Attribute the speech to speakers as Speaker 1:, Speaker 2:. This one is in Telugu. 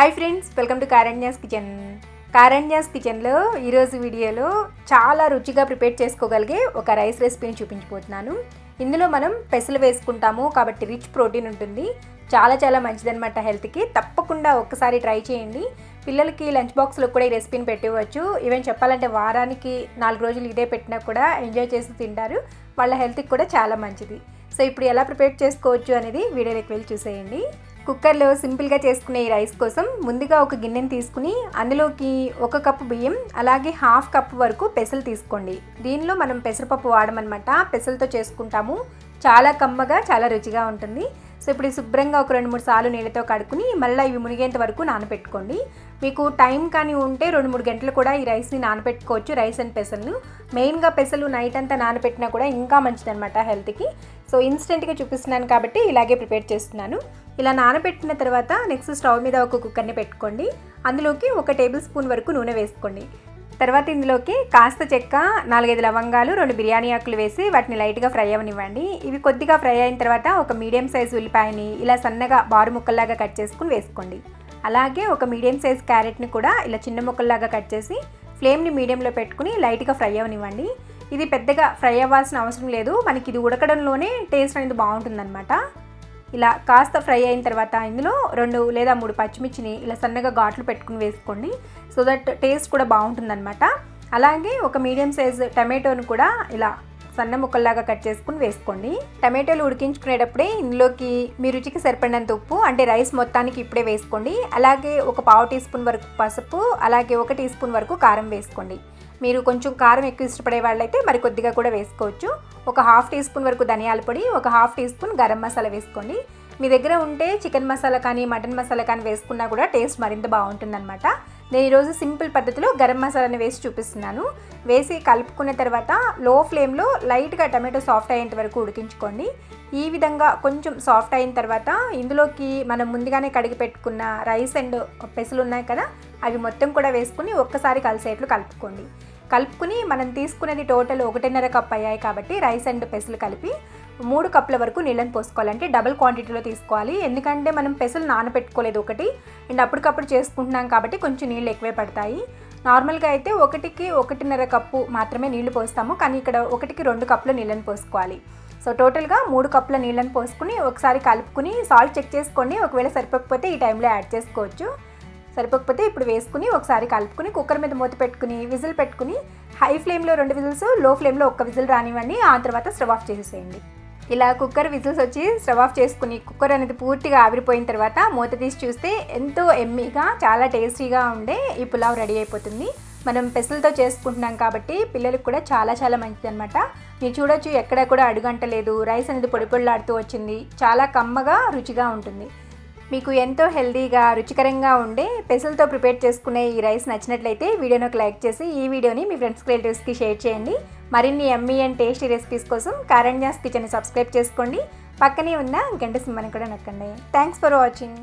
Speaker 1: Hi friends welcome to Karanya's kitchen Karanya's కిచెన్లో ఈరోజు వీడియోలో చాలా రుచిగా ప్రిపేర్ చేసుకోగలిగే ఒక రైస్ రెసిపీని చూపించబోతున్నాను. ఇందులో మనం పెసలు వేసుకుంటాము కాబట్టి రిచ్ ప్రోటీన్ ఉంటుంది. చాలా చాలా మంచిదనమాట హెల్త్కి. తప్పకుండా ఒక్కసారి ట్రై చేయండి. పిల్లలకి లంచ్ బాక్స్లో కూడా ఈ రెసిపీని పెట్టవచ్చు. ఈవెన్ చెప్పాలంటే వారానికి నాలుగు రోజులు ఇదే పెట్టినా కూడా ఎంజాయ్ చేసి తింటారు. వాళ్ళ హెల్త్కి కూడా చాలా మంచిది. సో ఇప్పుడు ఎలా ప్రిపేర్ చేసుకోవచ్చు అనేది వీడియోలోకి వెళ్ళి చూసేయండి. కుక్కర్లో సింపుల్గా చేసుకునే ఈ రైస్ కోసం ముందుగా ఒక గిన్నెని తీసుకుని అందులోకి ఒక కప్పు బియ్యం అలాగే హాఫ్ కప్ వరకు పెసలు తీసుకోండి. దీనిలో మనం పెసరపప్పు వాడమనమాట పెసలతో చేసుకుంటాము. చాలా కమ్మగా చాలా రుచిగా ఉంటుంది. సో ఇప్పుడు శుభ్రంగా ఒక రెండు మూడు సార్లు నీళ్ళతో కడుక్కుని మళ్ళీ ఇవి మునిగేంత వరకు నానబెట్టుకోండి మీకు టైం కానీ ఉంటే రెండు మూడు గంటలు కూడా ఈ రైస్ని నానబెట్టుకోవచ్చు రైస్ అండ్ పెసలు మెయిన్గా పెసలు నైట్ అంతా నానబెట్టినా కూడా ఇంకా మంచిదనమాట హెల్త్కి. సో ఇన్స్టెంట్గా చూపిస్తున్నాను కాబట్టి ఇలాగే ప్రిపేర్ చేస్తున్నాను. ఇలా నానబెట్టిన తర్వాత నెక్స్ట్ స్టవ్ మీద ఒక కుక్కర్ని పెట్టుకోండి. అందులోకి ఒక టేబుల్ స్పూన్ వరకు నూనె వేసుకోండి. తర్వాత ఇందులోకి కాస్త చెక్క నాలుగైదు లవంగాలు రెండు బిర్యానీ ఆకులు వేసి వాటిని లైట్గా ఫ్రై అవ్వనివ్వండి. ఇవి కొద్దిగా ఫ్రై అయిన తర్వాత ఒక మీడియం సైజ్ ఉల్లిపాయని ఇలా సన్నగా బారు ముక్కల్లాగా కట్ చేసుకుని వేసుకోండి. అలాగే ఒక మీడియం సైజ్ క్యారెట్ని కూడా ఇలా చిన్న ముక్కల్లాగా కట్ చేసి ఫ్లేమ్ని మీడియంలో పెట్టుకుని లైట్గా ఫ్రై అవ్వనివ్వండి. ఇది పెద్దగా ఫ్రై అవ్వాల్సిన అవసరం లేదు. మనకి ఇది ఉడకడంలోనే టేస్ట్ అనేది బాగుంటుందన్నమాట. ఇలా కాస్త ఫ్రై అయిన తర్వాత ఇందులో రెండు లేదా మూడు పచ్చిమిర్చిని ఇలా సన్నగా ఘాట్లు పెట్టుకుని వేసుకోండి. సో దట్ టేస్ట్ కూడా బాగుంటుందన్నమాట. అలాగే ఒక మీడియం సైజ్ టమాటోని కూడా ఇలా సన్న ముక్కల్లాగా కట్ చేసుకుని వేసుకోండి. టమాటోలు ఉడికించుకునేటప్పుడే ఇందులోకి మీ రుచికి సరిపడినంత ఉప్పు అంటే రైస్ మొత్తానికి ఇప్పుడే వేసుకోండి. అలాగే ఒక పావు టీ స్పూన్ వరకు పసుపు అలాగే ఒక టీ స్పూన్ వరకు కారం వేసుకోండి. మీరు కొంచెం కారం ఎక్కువ ఇష్టపడే వాళ్ళైతే మరి కొద్దిగా కూడా వేసుకోవచ్చు. ఒక హాఫ్ టీ స్పూన్ వరకు ధనియాల పొడి ఒక half teaspoon garam masala వేసుకోండి. మీ దగ్గర ఉంటే చికెన్ మసాలా కానీ మటన్ మసాలా కానీ వేసుకున్నా కూడా టేస్ట్ మరింత బాగుంటుందన్నమాట. నేను ఈరోజు సింపుల్ పద్ధతిలో గరం మసాలాని వేసి చూపిస్తున్నాను. వేసి కలుపుకున్న తర్వాత లో ఫ్లేమ్లో లైట్గా టమాటో సాఫ్ట్ అయ్యేంత వరకు ఉడికించుకోండి. ఈ విధంగా కొంచెం సాఫ్ట్ అయిన తర్వాత ఇందులోకి మనం ముందుగానే కడిగి పెట్టుకున్న రైస్ అండ్ పెసలు ఉన్నాయి కదా అవి మొత్తం కూడా వేసుకుని ఒక్కసారి కలిసేట్లు కలుపుకోండి. కలుపుకుని మనం తీసుకునేది టోటల్ ఒకటిన్నర కప్ అయ్యాయి కాబట్టి రైస్ అండ్ పెసలు కలిపి మూడు కప్పుల వరకు నీళ్ళని పోసుకోవాలంటే డబుల్ క్వాంటిటీలో తీసుకోవాలి. ఎందుకంటే మనం పెసలు నానబెట్టుకోలేదు ఒకటి. అండ్ అప్పటికప్పుడు చేసుకుంటున్నాం కాబట్టి కొంచెం నీళ్ళు ఎక్కువే పడతాయి. నార్మల్గా అయితే ఒకటికి ఒకటిన్నర కప్పు మాత్రమే నీళ్ళు పోస్తాము. కానీ ఇక్కడ ఒకటికి రెండు కప్పుల నీళ్ళని పోసుకోవాలి. సో టోటల్గా మూడు కప్పుల నీళ్ళని పోసుకుని ఒకసారి కలుపుకుని సాల్ట్ చెక్ చేసుకోండి ఒకవేళ సరిపోకపోతే ఈ టైంలో యాడ్ చేసుకోవచ్చు. సరిపోకపోతే ఇప్పుడు వేసుకుని ఒకసారి కలుపుకుని కుక్కర్ మీద మూత పెట్టుకుని విజిల్ పెట్టుకుని హై ఫ్లేమ్లో రెండు విజిల్స్లో ఫ్లేమ్లో ఒక్క విజిల్ రానివ్వండి ఆ తర్వాత స్టవ్ ఆఫ్ చేసేసేయండి. ఇలా కుక్కర్ విజిల్స్ వచ్చి స్టవ్ ఆఫ్ చేసుకుని కుక్కర్ అనేది పూర్తిగా ఆవిరిపోయిన తర్వాత మూత తీసి చూస్తే ఎంతో ఎమ్మీగా చాలా టేస్టీగా ఉండే ఈ పులావ్ రెడీ అయిపోతుంది. మనం పెసలతో చేసుకుంటున్నాం కాబట్టి పిల్లలకు కూడా చాలా చాలా మంచిది అనమాట మీరు చూడొచ్చు ఎక్కడ కూడా అడుగంటలేదు. రైస్ అనేది పొడి పొడిలాడుతూ వచ్చింది. చాలా కమ్మగా రుచిగా ఉంటుంది. మీకు ఎంతో హెల్దీగా రుచికరంగా ఉండే పెసలతో ప్రిపేర్ చేసుకునే ఈ రైస్ నచ్చినట్లయితే వీడియోని ఒక లైక్ చేసి ఈ వీడియోని మీ ఫ్రెండ్స్ రిలేటివ్స్కి షేర్ చేయండి. మరిన్ని ఎమ్మీ అండ్ టేస్టీ రెసిపీస్ కోసం కారణ్యాస్ కిచెన్ సబ్స్క్రైబ్ చేసుకోండి. పక్కనే ఉన్న గంట సింహాన్ని కూడా నొక్కండి. Thanks for watching.